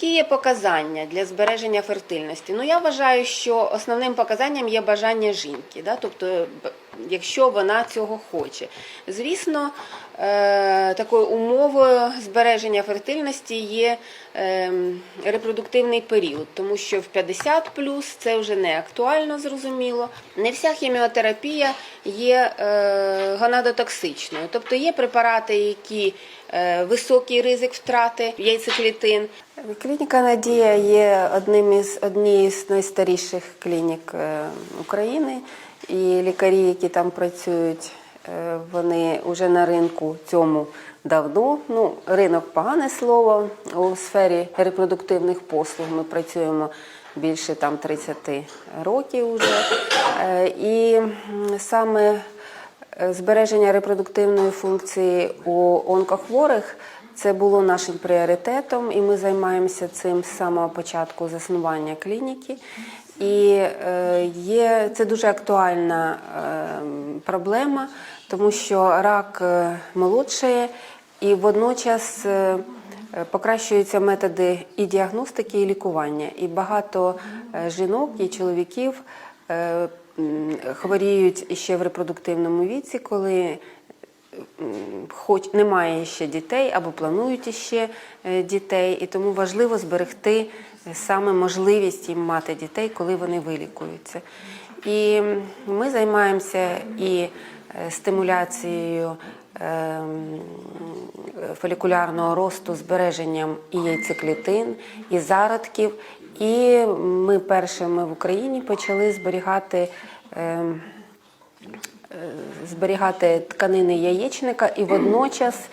Які є показання для збереження фертильності? Ну я вважаю, що основним показанням є бажання жінки, да? тобто, якщо вона цього хоче. Звісно, е, такою умовою збереження фертильності є е, репродуктивний період, тому що в 50 плюс це вже не актуально, зрозуміло. Не вся хіміотерапія є е, гонадотоксичною, тобто є препарати, які високий ризик втрати яйцеклітин. Клініка Надія є одним із однією з найстаріших клінік України, і лікарі, які там працюють, е, вони вже на ринку цьому давно. Ну, ринок погане слово у сфері репродуктивних послуг. Ми працюємо більше там 30 років вже. Е, І саме Е, Збереження репродуктивної функції у онкохворих це було нашим пріоритетом, і ми займаємося цим з самого початку заснування клініки. І е, є це дуже актуальна е, проблема, тому що рак е, молодшає і водночас. Покращуються методи і діагностики, і лікування. І багато жінок і чоловіків хворіють іще в репродуктивному віці, коли хоч немає ще дітей або планують іще е, дітей, і тому важливо зберегти саме можливість їм мати дітей, коли вони вилікуються. І ми займаємося і е, стимуляцією ем, фолікулярного росту, збереженням і яйцеклітин, і зародків. І ми першими в Україні почали зберігати. Е, зберігати тканини яєчника і водночас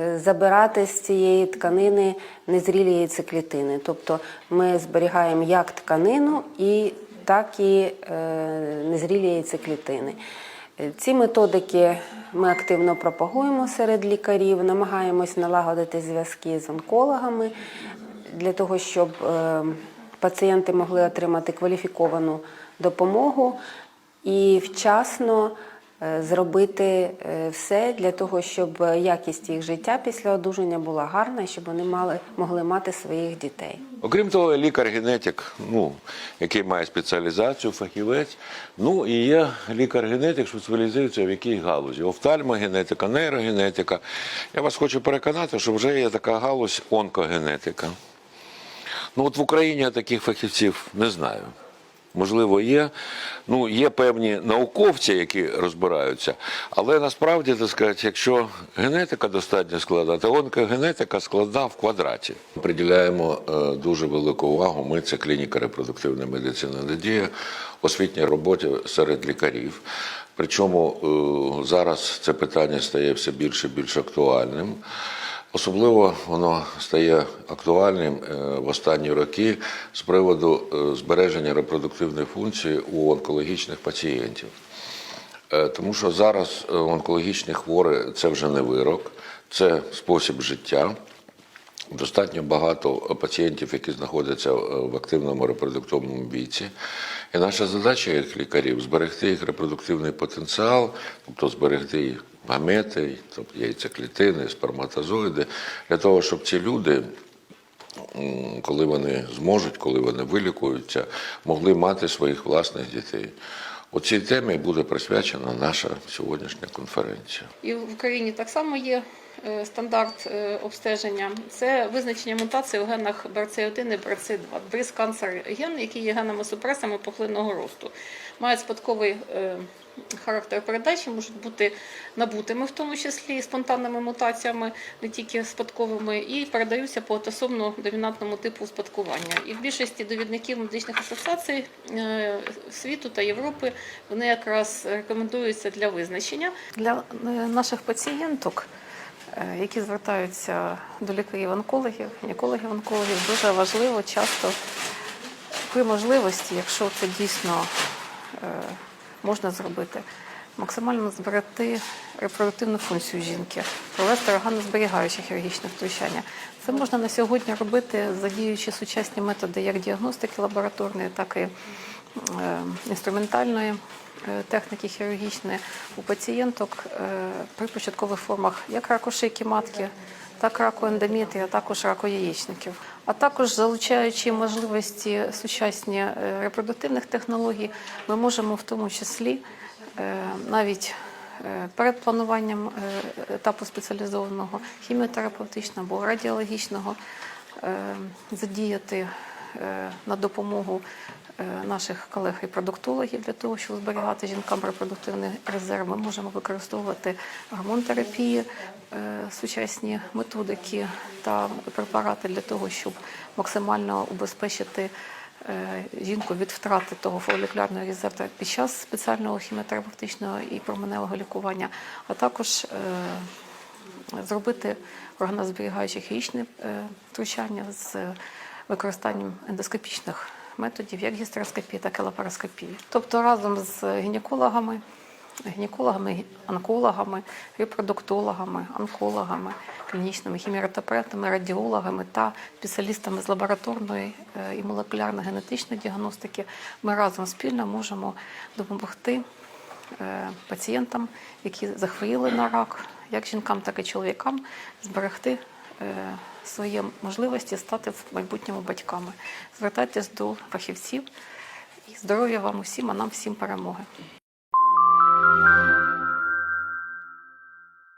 е, забирати з цієї тканини незрілі яйцеклітини. Тобто ми зберігаємо як тканину і так і е, незрілі яйцеклітини. Ці методики ми активно пропагуємо серед лікарів, намагаємось налагодити зв'язки з онкологами для того, щоб пацієнти могли отримати кваліфіковану допомогу і вчасно е, зробити е, все для того, щоб якість їх життя після одужання була гарна, і щоб вони мали, могли мати своїх дітей. Окрім того, лікар-генетик, ну, який має спеціалізацію, фахівець. Ну і є лікар-генетик, що спеціалізується в якій галузі. Офтальмогенетика, нейрогенетика. Я вас хочу переконати, що вже є така галузь онкогенетика. Ну от в Україні я таких фахівців не знаю. Можливо, є. Ну, є певні науковці, які розбираються, але насправді, так сказати, якщо генетика достатньо складна, то онкогенетика складна в квадраті. Приділяємо е, дуже велику увагу. Ми це клініка репродуктивної медицини Надія, освітній роботі серед лікарів. Причому е, зараз це питання стає все більше і більш актуальним. Особливо воно стає актуальним е, в останні роки з приводу е, збереження репродуктивної функції у онкологічних пацієнтів. Е, Тому що зараз онкологічні хворі це вже не вирок, це спосіб життя. Достатньо багато пацієнтів, які знаходяться в активному репродуктивному віці. І наша задача як лікарів зберегти їх репродуктивний потенціал, тобто зберегти їх гамети, тобто яйцеклітини, сперматозоїди, для того, щоб ці люди, коли вони зможуть, коли вони вилікуються, могли мати своїх власних дітей. Оцій темі буде присвячена наша сьогоднішня конференція. І в Україні так само є е, стандарт е, обстеження. Це визначення мутації у генах BRCA1 і BRCA2. Бріз канцер ген, який є генами супресами пухлинного росту. Мають спадковий е, характер передачі, можуть бути набутими, в тому числі спонтанними мутаціями, не тільки спадковими, і передаються по autoсомно домінантному типу успадкування. І в більшості довідників медичних асоціацій е, світу та Європи вони якраз рекомендуються для визначення. Для е, наших пацієнток, е, які звертаються до лікарів-онкологів, гінекологів-онкологів, дуже важливо часто при можливості, якщо це дійсно можна зробити, максимально зберегти репродуктивну функцію жінки, провести органозберігаюче хірургічне втручання. Це можна на сьогодні робити, задіючи сучасні методи як діагностики лабораторної, так і е, інструментальної е, техніки хірургічної у пацієнток е, при початкових формах як раку шийки матки, так раку ендометрії, а також раку яєчників. А також залучаючи можливості сучасні е, репродуктивних технологій, ми можемо в тому числі е, навіть е, перед плануванням етапу спеціалізованого хіміотерапевтичного або радіологічного задіяти на допомогу е, наших колег-репродуктологів для того, щоб зберігати жінкам репродуктивний резерв. Ми можемо використовувати гормон-терапії, е, сучасні методики та препарати для того, щоб максимально убезпечити е, жінку від втрати того фолікулярного резерву під час спеціального хіміотерапевтичного і променевого лікування, а також зробити органозберігаючі хірургічне е, втручання з використанням ендоскопічних методів, як гістероскопії, так і лапароскопії. Тобто разом з гінекологами, гінекологами, онкологами, репродуктологами, онкологами, клінічними хіміотерапевтами, радіологами та спеціалістами з лабораторної е, і молекулярно-генетичної діагностики ми разом спільно можемо допомогти е, пацієнтам, які захворіли на рак, як жінкам, так і чоловікам, зберегти е, свої можливості стати в майбутньому батьками. Звертайтесь до фахівців і здоров'я вам усім, а нам всім перемоги.